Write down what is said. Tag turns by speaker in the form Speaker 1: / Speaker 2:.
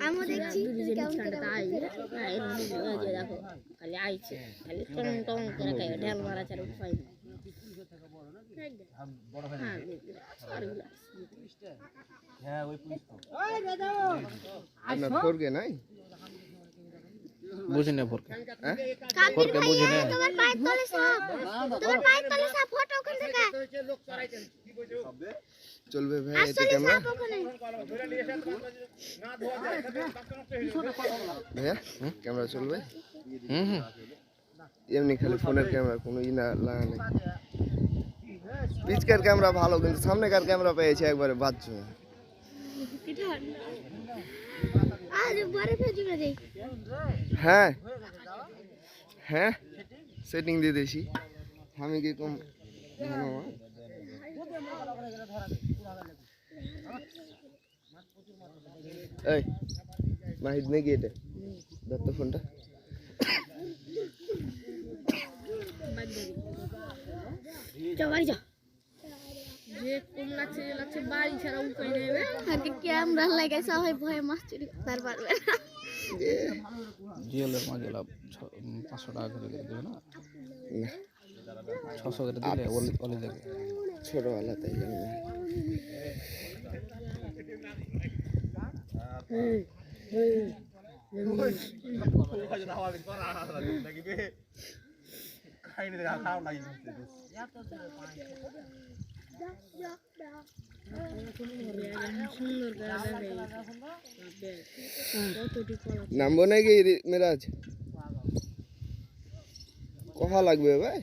Speaker 1: আমি দেখছি কেমন করে
Speaker 2: দেখো খালি আইছে খালি টং টং করে খাই ঢেল মারা ছাড়া উপায় নেই হ্যাঁ।
Speaker 3: আপনার ফোরকে নাই?
Speaker 4: বুঝি না ভোরকে।
Speaker 3: হ্যাঁ?
Speaker 4: ভোরকে বুঝি না।
Speaker 1: তোমার পায়ের তলে সাপ তোমার পায়ের তলে সাপ ফটো ওখান থেকে।
Speaker 3: চলবে ভাই
Speaker 1: আসলে
Speaker 3: ক্যামেরা ভাইয়া ক্যামেরা চলবে?
Speaker 4: হুম হুম।
Speaker 3: এমনি খালি ফোনের ক্যামেরা কোনো ই না লাগা নেই। পিচকার ক্যামেরা ভালো কিন্তু সামনেকার ক্যামেরা পেয়েছে একবারে বাচ্চ
Speaker 1: আজ বরে ফেজি না দেই।
Speaker 3: হ্যাঁ হ্যাঁ সেটিং দিয়ে দিয়েছি আমি কি কম ভালো আমার? এই মাহিদ নাকি এটা ধর তো ফোনটা
Speaker 2: চল বাড়ি যা যে কম লাগছে যে লাগছে বাড়ি ছাড়া উপায় নেবে
Speaker 1: আগে ক্যামেরা লাগাই সবাই ভয়ে মাছ চুরি করতে পারবে না
Speaker 4: জিওলের মাঝে লাভ ছ- উম, পাঁচশো টাকা করে দেবে না?
Speaker 3: না।
Speaker 4: ছশো করে দিলে অলি অলি দেবে
Speaker 3: ছোটবেলা তাই জন্য
Speaker 2: সুন্দর করে দেবে কতটি কলা
Speaker 3: নামবো নাকি মেরাজ? কহা লাগবে ভাই?